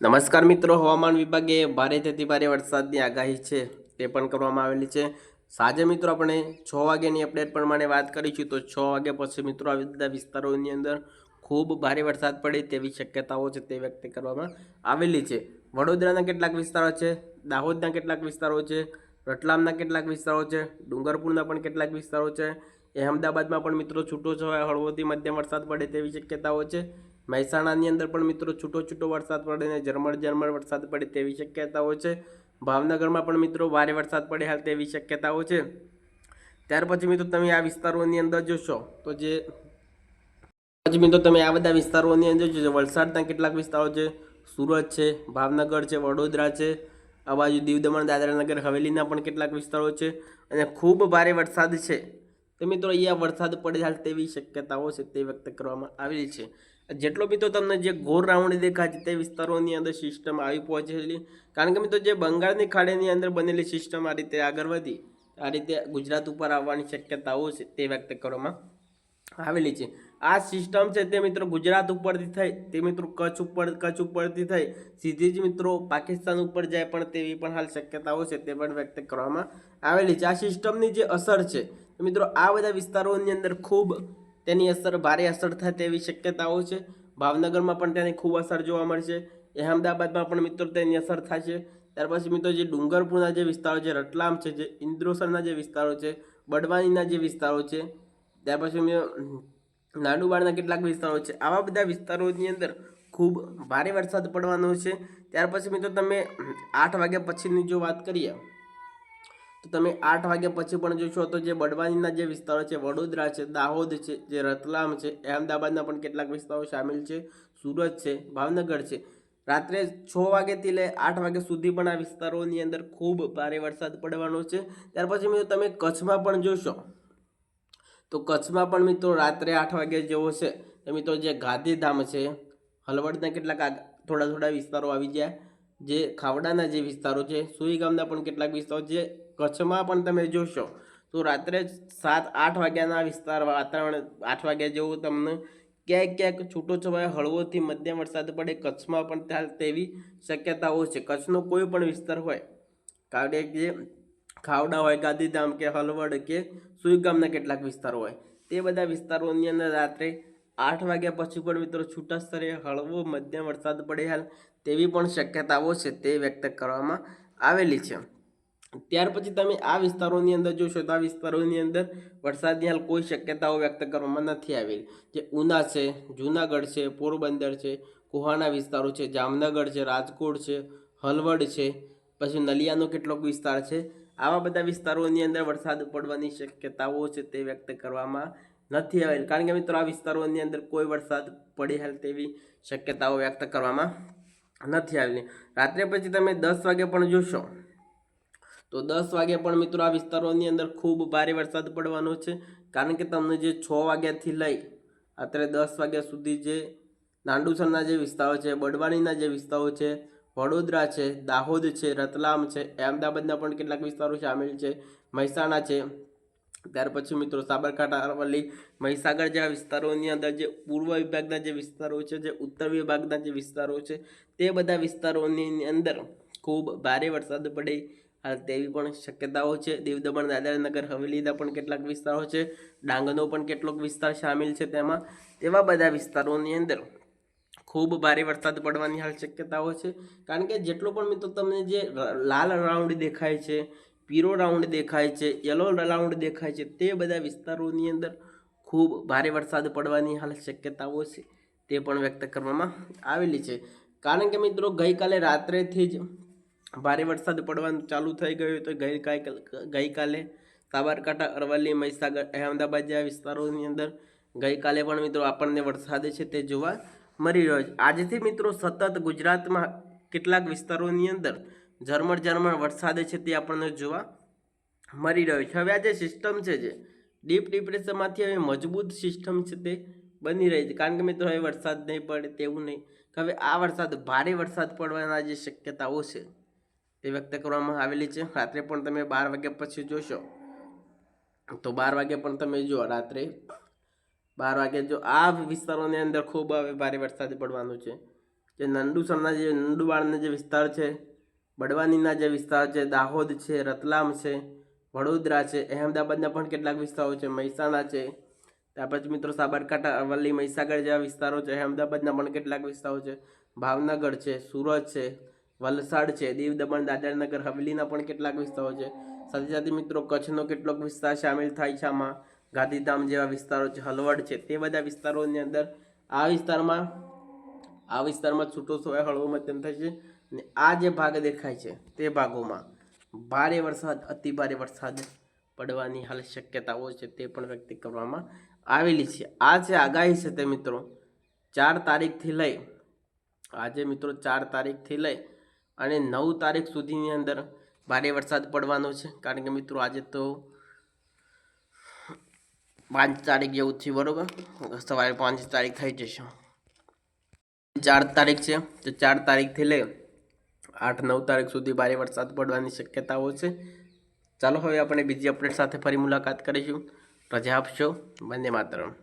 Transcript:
નમસ્કાર મિત્રો, હવામાન વિભાગે ભારેથી ભારે વરસાદની આગાહી છે તે પણ કરવામાં આવેલી છે. સાંજે મિત્રો આપણે છ વાગ્યાની અપડેટ પ્રમાણે વાત કરીશું. તો છ વાગ્યા પછી મિત્રો આ બધા વિસ્તારોની અંદર ખૂબ ભારે વરસાદ પડે તેવી શક્યતાઓ છે તે વ્યક્ત કરવામાં આવેલી છે. વડોદરાના કેટલાક વિસ્તારો છે, દાહોદના કેટલાક વિસ્તારો છે, રતલામના કેટલાક વિસ્તારો છે, ડુંગરપુરના પણ કેટલાક વિસ્તારો છે. અહેમદાબાદમાં પણ મિત્રો છૂટો છવાયો હળવોથી મધ્યમ વરસાદ પડે તેવી શક્યતાઓ છે. મહેસાણાની અંદર પણ મિત્રો છૂટો છૂટો વરસાદ પડે ને ઝરમર ઝરમર વરસાદ પડે તેવી શક્યતાઓ છે. ભાવનગરમાં પણ મિત્રો ભારે વરસાદ પડે હાલ તેવી શક્યતાઓ છે. ત્યાર પછી મિત્રો તમે આ વિસ્તારોની અંદર જોશો તો જે પછી મિત્રો તમે આ બધા વિસ્તારોની અંદર જોશો વલસાડના કેટલાક વિસ્તારો છે. સુરત છે, ભાવનગર છે, વડોદરા છે, આ બાજુ દીવ દમણ દાદરાનગર, હવેલીના પણ કેટલાક વિસ્તારો છે અને ખૂબ ભારે વરસાદ છે. તો મિત્રો અહીંયા વરસાદ પડે હાલ તેવી શક્યતાઓ છે તે વ્યક્ત કરવામાં આવેલી છે. જેટલો મિત્રો તમને જે ઘોર રાઉન્ડ દેખાય છે તે વિસ્તારોની અંદર સિસ્ટમ આવી પહોંચેલી. કારણ કે મિત્રો જે બંગાળની ખાડીની અંદર બનેલી સિસ્ટમ આ રીતે આગળ વધી, આ રીતે ગુજરાત ઉપર આવવાની શક્યતાઓ છે તે વ્યક્ત કરવામાં આવેલી છે. આ સિસ્ટમ છે તે મિત્રો ગુજરાત ઉપરથી થઈ, તે મિત્રો કચ્છ ઉપર, કચ્છ ઉપરથી થઈ, સીધી જ મિત્રો પાકિસ્તાન ઉપર જાય પણ તેવી પણ હાલ શક્યતાઓ છે તે પણ વ્યક્ત કરવામાં આવેલી છે. આ સિસ્ટમની જે અસર છે, તો મિત્રો આ બધા વિસ્તારોની અંદર ખૂબ તેની અસર ભારે અસર થાય તેવી શક્યતાઓ છે. ભાવનગરમાં પણ તેની ખૂબ અસર જોવા મળશે અહેમદાબાદમાં પણ મિત્રો તેની અસર થશે ત્યાર પછી મિત્રો જે ડુંગરપુરના જે વિસ્તારો છે, રતલામ છે, જે ઇન્દ્રોસરના જે વિસ્તારો છે, બડવાનીના જે વિસ્તારો છે, ત્યાર પછી મેં નાડુબારના કેટલાક વિસ્તારો છે, આવા બધા વિસ્તારોની અંદર ખૂબ ભારે વરસાદ પડવાનો છે. ત્યાર પછી મિત્રો તમે આઠ વાગ્યા પછીની જો વાત કરીએ તો તમે આઠ વાગ્યા પછી પણ જોશો તો જે બડવાનીના જે વિસ્તારો છે, વડોદરા છે, દાહોદ છે, જે રતલામ છે, અહેમદાબાદના પણ કેટલાક વિસ્તારો સામેલ છે, સુરત છે, ભાવનગર છે. રાત્રે છ વાગ્યાથી લઈ આઠ વાગ્યા સુધી પણ આ વિસ્તારોની અંદર ખૂબ ભારે વરસાદ પડવાનો છે. ત્યાર પછી મિત્રો તમે કચ્છમાં પણ જોશો. તો કચ્છમાં પણ મિત્રો રાત્રે આઠ વાગ્યા જેવો છે. મિત્રો જે ગાંધીધામ છે, હલવડના કેટલાક થોડા થોડા વિસ્તારો આવી ગયા. જે ખાવડાના જે વિસ્તારો છે, સુઈ ગામના પણ કેટલાક વિસ્તારો જે કચ્છમાં પણ તમે જોશો, તો રાત્રે સાત, આઠ વાગ્યાના વિસ્તાર વાતાવરણ, આઠ વાગ્યા જેવું તમને ક્યાંક ક્યાંક છૂટો છવાયો હળવોથી મધ્યમ વરસાદ પડે, કચ્છમાં પણ ત્યાં તેવી શક્યતાઓ છે. કચ્છનો કોઈ પણ વિસ્તાર હોય, કારણ કે ખાવડા હોય, ગાંધીધામ કે હલવડ કે સુઈ ગામના કેટલાક વિસ્તારો હોય, તે બધા વિસ્તારોની અંદર રાત્રે આઠ વાગ્યા પછી પણ મિત્રો છૂટા સ્તરે હળવો મધ્યમ વરસાદ પડે હાલ તેવી પણ શક્યતાઓ છે તે વ્યક્ત કરવામાં આવેલી છે. ત્યાર પછી તમે આ વિસ્તારોની અંદર જોશો તો આ વિસ્તારોની અંદર વરસાદની હાલ કોઈ શક્યતાઓ વ્યક્ત કરવામાં નથી આવેલી. જે ઉના છે, જૂનાગઢ છે, પોરબંદર છે, કોહાના વિસ્તારો છે, જામનગર છે, રાજકોટ છે, હલવડ છે, પછી નલિયાનો કેટલોક વિસ્તાર છે. આવા બધા વિસ્તારોની અંદર વરસાદ પડવાની શક્યતાઓ છે તે વ્યક્ત કરવામાં નથી આવેલ. કારણ કે મિત્રો, આ વિસ્તારોની અંદર કોઈ વરસાદ પડી હાલ તેવી શક્યતાઓ વ્યક્ત કરવામાં નથી આવેલી. રાત્રે પછી તમે દસ વાગે પણ જોશો, તો દસ વાગે પણ મિત્રો આ વિસ્તારોની અંદર ખૂબ ભારે વરસાદ પડવાનો છે. કારણ કે તમને જે છ વાગ્યાથી લઈ અત્યારે દસ વાગ્યા સુધી જે નાંડુસરના જે વિસ્તારો છે, બડવાણીના જે વિસ્તારો છે, વડોદરા છે, દાહોદ છે, રતલામ છે, અમદાવાદના પણ કેટલાક વિસ્તારો સામેલ છે, મહેસાણા છે ત્યાર પછી મિત્રો સાબરકાંઠા, અરવલ્લી, મહીસાગર જેવા વિસ્તારોની અંદર જે પૂર્વ વિભાગના જે વિસ્તારો છે, જે ઉત્તર વિભાગના જે વિસ્તારો છે, તે બધા વિસ્તારોની અંદર ખૂબ ભારે વરસાદ પડે. તેવી પણ શક્યતાઓ છે. દીવ દમણ દાદરાનગર, હવેલીના પણ કેટલાક વિસ્તારો છે. ડાંગનો પણ કેટલોક વિસ્તાર સામેલ છે તેમાં. તેવા બધા વિસ્તારોની અંદર ખૂબ ભારે વરસાદ પડવાની હાલ શક્યતાઓ છે. કારણ કે જેટલો પણ મિત્રો તમને જે લાલ રાઉન્ડ દેખાય છે પીળો રાઉન્ડ દેખાય છે, યલો રાઉન્ડ દેખાય છે. તે બધા વિસ્તારોની અંદર ખૂબ ભારે વરસાદ પડવાની હાલ શક્યતાઓ છે, તે પણ વ્યક્ત કરવામાં આવેલી છે. કારણ કે મિત્રો, ગઈકાલે રાત્રેથી જ ભારે વરસાદ પડવાનું ચાલુ થઈ ગયું તો ગઈકાલે ગઈકાલે સાબરકાંઠા, અરવલ્લી, મહીસાગર, અહેમદાબાદ જેવા વિસ્તારોની અંદર ગઈકાલે પણ મિત્રો આપણને વરસાદ છે તે જોવા મળી રહ્યો છે. આજથી મિત્રો સતત ગુજરાતમાં કેટલાક વિસ્તારોની અંદર ઝરમર ઝરમર વરસાદ છે તે આપણને જોવા મળી રહ્યો છે. હવે આ જે સિસ્ટમ છે જે ડીપ ડિપ્રેશનમાંથી હવે મજબૂત સિસ્ટમ છે તે બની રહી છે. કારણ કે મિત્રો, હવે વરસાદ નહીં પડે તેવું નહીં. હવે આ વરસાદ, ભારે વરસાદ પડવાના જે શક્યતાઓ છે તે વ્યક્ત કરવામાં આવેલી છે. રાત્રે પણ તમે બાર વાગ્યા પછી જોશો તો બાર વાગે પણ તમે જુઓ રાત્રે બાર વાગે જો આ વિસ્તારોની અંદર ખૂબ હવે ભારે વરસાદ પડવાનો છે. જે નંદુસરના જે નંડુવાળના જે વિસ્તાર છે બડવાનીના જે વિસ્તાર છે, દાહોદ છે, રતલામ છે, વડોદરા છે, અહેમદાબાદના પણ કેટલાક વિસ્તારો છે, મહેસાણા છે. ત્યાર પછી મિત્રો સાબરકાંઠા, અરવલ્લી, મહીસાગર જેવા વિસ્તારો છે, અહેમદાબાદના પણ કેટલાક વિસ્તારો છે. ભાવનગર છે, સુરત છે, વલસાડ છે દીવ દમણ દાદરાનગર, હવેલીના પણ કેટલાક વિસ્તારો છે. સાથે સાથે મિત્રો કચ્છનો કેટલોક વિસ્તાર સામેલ થાય છે આમાં. ગાંધીધામ જેવા વિસ્તારો છે, હલવડ છે, તે બધા વિસ્તારોની અંદર આ વિસ્તારમાં આ વિસ્તારમાં છૂટો છવાય હળવો મધ્યમ થશે અને આ જે ભાગ દેખાય છે તે ભાગોમાં ભારે વરસાદ, અતિ ભારે વરસાદ પડવાની હાલ શક્યતાઓ છે તે પણ વ્યક્ત કરવામાં આવેલી છે. આ જે આગાહી છે તે મિત્રો ચાર તારીખથી લઈ, આજે મિત્રો ચાર તારીખથી લઈ અને નવ તારીખ સુધીની અંદર ભારે વરસાદ પડવાનો છે. કારણ કે મિત્રો આજે તો પાંચ તારીખ જેવું થયું બરોબર? સવારે પાંચ તારીખ થઈ જશે. ચાર તારીખ છે, તો ચાર તારીખથી લઈ આઠ નવ તારીખ સુધી ભારે વરસાદ પડવાની શક્યતાઓ છે. ચાલો હવે આપણે બીજી અપડેટ સાથે ફરી મુલાકાત કરીશું. રજા આપશો. બંને માતરમ.